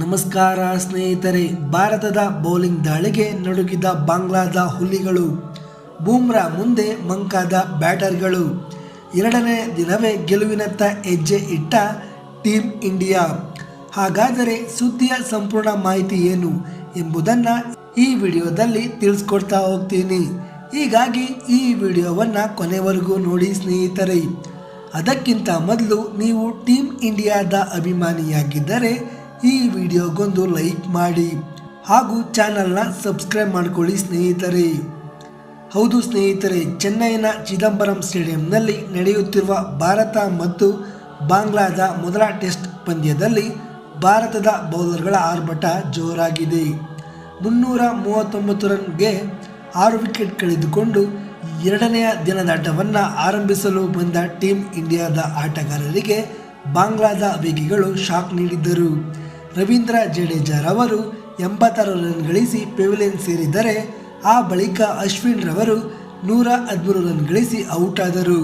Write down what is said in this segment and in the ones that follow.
ನಮಸ್ಕಾರ ಸ್ನೇಹಿತರೆ, ಭಾರತದ ಬೌಲಿಂಗ್ ದಾಳಿಗೆ ನಡುಗಿದ ಬಾಂಗ್ಲಾದ ಹುಲಿಗಳು, ಬೂಮ್ರಾ ಮುಂದೆ ಮಂಕಾದ ಬ್ಯಾಟರ್ಗಳು. ಎರಡನೇ ದಿನವೇ ಗೆಲುವಿನತ್ತ ಹೆಜ್ಜೆ ಇಟ್ಟ ಟೀಮ್ ಇಂಡಿಯಾ. ಹಾಗಾದರೆ ಸುದ್ದಿಯ ಸಂಪೂರ್ಣ ಮಾಹಿತಿ ಏನು ಎಂಬುದನ್ನು ಈ ವಿಡಿಯೋದಲ್ಲಿ ತಿಳಿಸ್ಕೊಡ್ತಾ ಹೋಗ್ತೀನಿ. ಹೀಗಾಗಿ ಈ ವಿಡಿಯೋವನ್ನು ಕೊನೆವರೆಗೂ ನೋಡಿ ಸ್ನೇಹಿತರೆ. ಅದಕ್ಕಿಂತ ಮೊದಲು ನೀವು ಟೀಮ್ ಇಂಡಿಯಾದ ಅಭಿಮಾನಿಯಾಗಿದ್ದರೆ ಈ ವಿಡಿಯೋಗೊಂದು ಲೈಕ್ ಮಾಡಿ ಹಾಗೂ ಚಾನಲ್ನ ಸಬ್ಸ್ಕ್ರೈಬ್ ಮಾಡಿಕೊಳ್ಳಿ ಸ್ನೇಹಿತರೆ. ಹೌದು ಸ್ನೇಹಿತರೆ, ಚೆನ್ನೈನ ಚಿದಂಬರಂ ಸ್ಟೇಡಿಯಂನಲ್ಲಿ ನಡೆಯುತ್ತಿರುವ ಭಾರತ ಮತ್ತು ಬಾಂಗ್ಲಾದ ಮೊದಲ ಟೆಸ್ಟ್ ಪಂದ್ಯದಲ್ಲಿ ಭಾರತದ ಬೌಲರ್ಗಳ ಆರ್ಭಟ ಜೋರಾಗಿದೆ. ಮುನ್ನೂರ ಮೂವತ್ತೊಂಬತ್ತು ರನ್ಗೆ ಆರು ವಿಕೆಟ್ ಕಳೆದುಕೊಂಡು ಎರಡನೆಯ ದಿನದಾಟವನ್ನು ಆರಂಭಿಸಲು ಬಂದ ಟೀಮ್ ಇಂಡಿಯಾದ ಆಟಗಾರರಿಗೆ ಬಾಂಗ್ಲಾದ ವೇಗಿಗಳು ಶಾಕ್ ನೀಡಿದ್ದರು. ರವೀಂದ್ರ ಜಡೇಜಾರವರು ಎಂಬತ್ತಾರು ರನ್ ಗಳಿಸಿ ಪೆವಿಲಿಯನ್ ಸೇರಿದ್ದರೆ ಆ ಬಳಿಕ ಅಶ್ವಿನ್ ರವರು ನೂರ ಹದಿಮೂರು ರನ್ ಗಳಿಸಿ ಔಟ್ ಆದರು.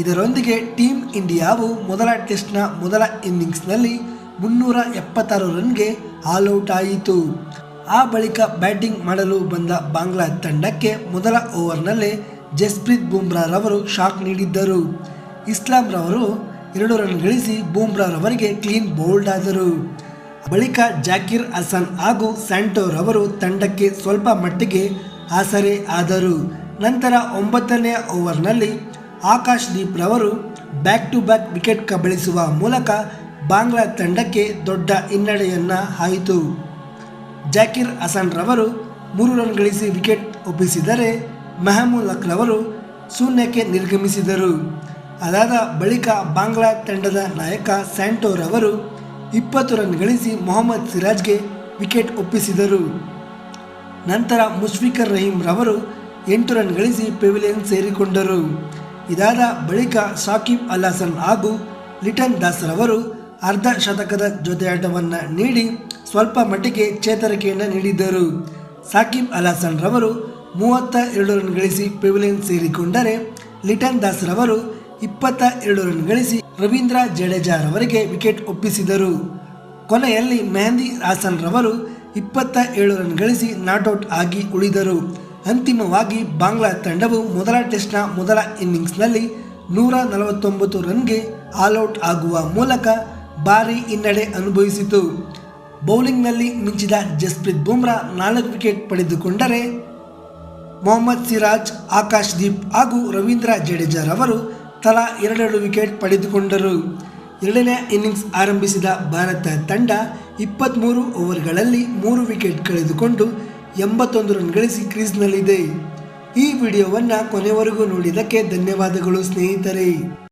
ಇದರೊಂದಿಗೆ ಟೀಮ್ ಇಂಡಿಯಾವು ಮೊದಲ ಟೆಸ್ಟ್ನ ಮೊದಲ ಇನ್ನಿಂಗ್ಸ್ನಲ್ಲಿ ಮುನ್ನೂರ ಎಪ್ಪತ್ತಾರು ರನ್ಗೆ ಆಲ್ಔಟ್ ಆಯಿತು. ಆ ಬಳಿಕ ಬ್ಯಾಟಿಂಗ್ ಮಾಡಲು ಬಂದ ಬಾಂಗ್ಲಾ ತಂಡಕ್ಕೆ ಮೊದಲ ಓವರ್ನಲ್ಲೇ ಜಸ್ಪ್ರೀತ್ ಬೂಮ್ರಾರವರು ಶಾಕ್ ನೀಡಿದ್ದರು. ಇಸ್ಲಾಂ ರವರು ಎರಡು ರನ್ ಗಳಿಸಿ ಬೂಮ್ರಾರವರಿಗೆ ಕ್ಲೀನ್ ಬೋಲ್ಡ್ ಆದರು. ಬಳಿಕ ಜಾಕಿರ್ ಹಸನ್ ಹಾಗೂ ಸ್ಯಾಂಟೋ ಅವರು ತಂಡಕ್ಕೆ ಸ್ವಲ್ಪ ಮಟ್ಟಿಗೆ ಆಸರೆ ಆದರು. ನಂತರ ಒಂಬತ್ತನೇ ಓವರ್ನಲ್ಲಿ ಆಕಾಶ್ ದೀಪ್ ರವರು ಬ್ಯಾಕ್ ಟು ಬ್ಯಾಕ್ ವಿಕೆಟ್ ಕಬಳಿಸುವ ಮೂಲಕ ಬಾಂಗ್ಲಾ ತಂಡಕ್ಕೆ ದೊಡ್ಡ ಹಿನ್ನಡೆಯನ್ನು ಆಯಿತು. ಜಾಕಿರ್ ಹಸನ್ ರವರು ಮೂರು ರನ್ ಗಳಿಸಿ ವಿಕೆಟ್ ಒಪ್ಪಿಸಿದರೆ ಮೆಹಮೂದ್ ರವರು ಶೂನ್ಯಕ್ಕೆ ನಿರ್ಗಮಿಸಿದರು. ಅದಾದ ಬಳಿಕ ಬಾಂಗ್ಲಾ ತಂಡದ ನಾಯಕ ಸ್ಯಾಂಟೋ ರವರು ಇಪ್ಪತ್ತು ರನ್ ಗಳಿಸಿ ಮೊಹಮ್ಮದ್ ಸಿರಾಜ್ಗೆ ವಿಕೆಟ್ ಒಪ್ಪಿಸಿದರು. ನಂತರ ಮುಷ್ಫಿಕರ್ ರಹೀಂ ರವರು ಎಂಟು ರನ್ ಗಳಿಸಿ ಪೆವಿಲಿಯನ್ ಸೇರಿಕೊಂಡರು. ಇದಾದ ಬಳಿಕ ಸಾಕಿಬ್ ಅಲ್ ಹಸನ್ ಹಾಗೂ ಲಿಟನ್ ದಾಸ್ ರವರು ಅರ್ಧ ಶತಕದ ಜೊತೆಯಾಟವನ್ನು ನೀಡಿ ಸ್ವಲ್ಪ ಮಟ್ಟಿಗೆ ಚೇತರಿಕೆಯನ್ನು ನೀಡಿದ್ದರು. ಸಾಕಿಬ್ ಅಲ್ ಹಸನ್ ರವರು ಮೂವತ್ತ ಎರಡು ರನ್ ಗಳಿಸಿ ಪೆವಿಲಿಯನ್ ಸೇರಿಕೊಂಡರೆ ಲಿಟನ್ ದಾಸ್ ರವರು ಇಪ್ಪತ್ತ ಎರಡು ರನ್ ಗಳಿಸಿ ರವೀಂದ್ರ ಜಡೇಜಾರವರಿಗೆ ವಿಕೆಟ್ ಒಪ್ಪಿಸಿದರು. ಕೊನೆಯಲ್ಲಿ ಮೆಹಂದಿ ಹಾಸನ್ ರವರು ಇಪ್ಪತ್ತ ಏಳು ರನ್ ಗಳಿಸಿ ನಾಟ್ಔಟ್ ಆಗಿ ಉಳಿದರು. ಅಂತಿಮವಾಗಿ ಬಾಂಗ್ಲಾ ತಂಡವು ಮೊದಲ ಟೆಸ್ಟ್ನ ಮೊದಲ ಇನ್ನಿಂಗ್ಸ್ನಲ್ಲಿ ನೂರ ನಲವತ್ತೊಂಬತ್ತು ರನ್ಗೆ ಆಲ್ಔಟ್ ಆಗುವ ಮೂಲಕ ಭಾರೀ ಹಿನ್ನಡೆ ಅನುಭವಿಸಿತು. ಬೌಲಿಂಗ್ನಲ್ಲಿ ಮಿಂಚಿದ ಜಸ್ಪ್ರೀತ್ ಬುಮ್ರಾ ನಾಲ್ಕು ವಿಕೆಟ್ ಪಡೆದುಕೊಂಡರೆ, ಮೊಹಮ್ಮದ್ ಸಿರಾಜ್ ಆಕಾಶ್ ದೀಪ್ ಹಾಗೂ ರವೀಂದ್ರ ಜಡೇಜಾರವರು ತಲಾ ಎರಡೆರಡು ವಿಕೆಟ್ ಪಡೆದುಕೊಂಡರು. ಎರಡನೇ ಇನ್ನಿಂಗ್ಸ್ ಆರಂಭಿಸಿದ ಭಾರತ ತಂಡ ಇಪ್ಪತ್ತ್ಮೂರು ಓವರ್ಗಳಲ್ಲಿ ಮೂರು ವಿಕೆಟ್ ಕಳೆದುಕೊಂಡು ಎಂಬತ್ತೊಂದು ರನ್ ಗಳಿಸಿ ಕ್ರೀಸ್ನಲ್ಲಿದೆ. ಈ ವಿಡಿಯೋವನ್ನು ಕೊನೆವರೆಗೂ ನೋಡಿದ್ದಕ್ಕೆ ಧನ್ಯವಾದಗಳು ಸ್ನೇಹಿತರೆ.